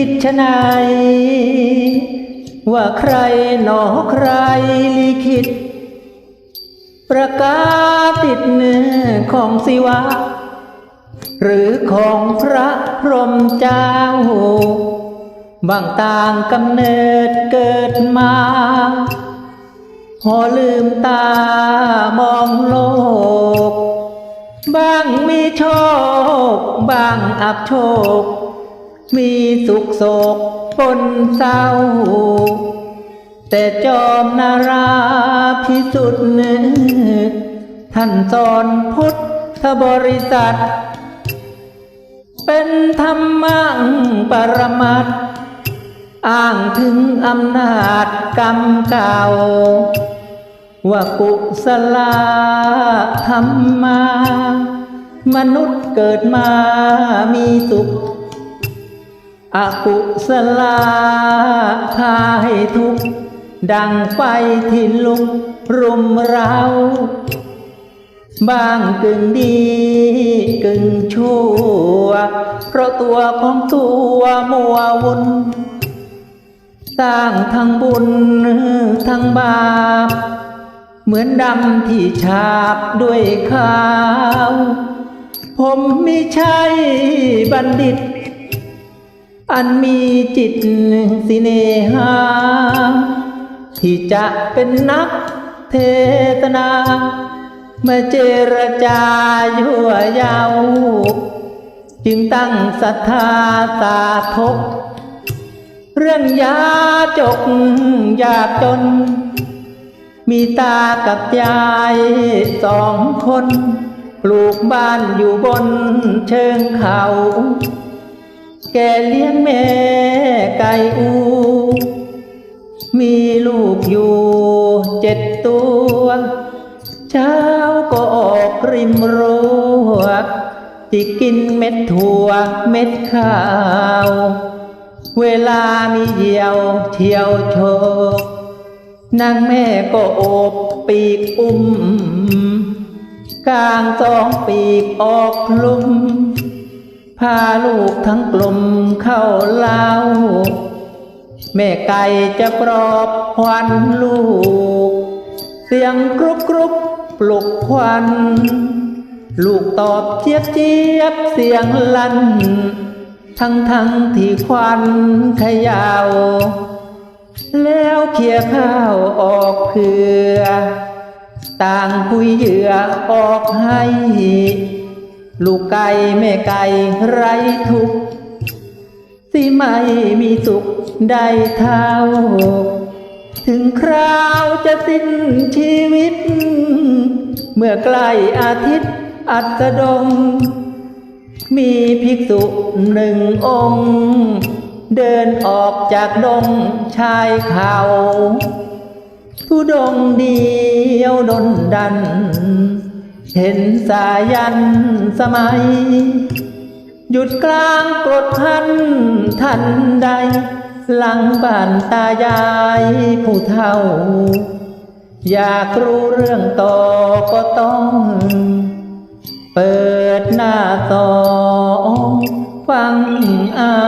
คิดชะไหนว่าใครหนอใครลิขิต ประกาศติดเนื้อของศิวะ หรือของพระพรหมเจ้าบางต่างกำเนิดเกิดมาพอลืมตามองโลกบางมีโชคบางอับโชค มีสุขโศกปนเศร้า แต่จอมนาราพิสุทธิ์ท่านสอนพุทธบริษัท เป็นธรรมังปรมัตอ้างถึงอำนาจกรรมเก่าว่ากุศลธรรมามนุษย์เกิดมามีสุข อกุศลาพาให้ทุก ดังไฟที่ลุกรุมเรา บางกึ่งดีกึ่งชั่ว เพราะตัวของตัวมัววุ่นสร้างทั้งบุญทั้งบาป เหมือนดำที่ฉาบด้วยขาว ผมไม่ใช่บัณฑิต อันมีจิตสิเนหา ที่จะเป็นนักเทศนามาเจรจายั่วยาวจึงตั้งศรัทธาสาทก เรื่องยาจกยากจน มีตากับยายสองคน ปลูกบ้านอยู่บนเชิงเขา แกเลี้ยงแม่ไก่อู มีลูกอยู่เจ็ดตัว เช้าก็ออกริมรั้วจิกกินเม็ดถั่วเม็ดข้าว เวลามีเหยี่ยวเที่ยวโชกนางแม่ก็โอบปีกอุ้ม กลางสองปีกออกคลุม พาลูกทั้งกลุ่มเข้าเล้าแม่ไก่จะปลอบควันลูก เสียงกรุบกรุบปลุกควัน ลูกตอบเจี๊ยบเจี๊ยบเสียงลั่น ทั้งทั้งที่ควันขยาว แล้วเขี่ยข้าวออกเพื่อ ต่างคุยเหยื่อออกให้ ลูกไก่แม่ไก่ไรทุกสิไม่มีสุขได้เท่า ถึงคราวจะสิ้นชีวิต เมื่อใกล้อาทิตย์อัสดง มีภิกษุหนึ่งองค์ เดินออกจากดงชายเขาทุดงเดียวดนดัน เห็นสายันสมัย หยุดกลางกรดพันทันใด หลังบ้านตายายผู้เฒ่า อยากรู้เรื่องต่อก็ต้อง เปิดหน้าต่อฟังเอา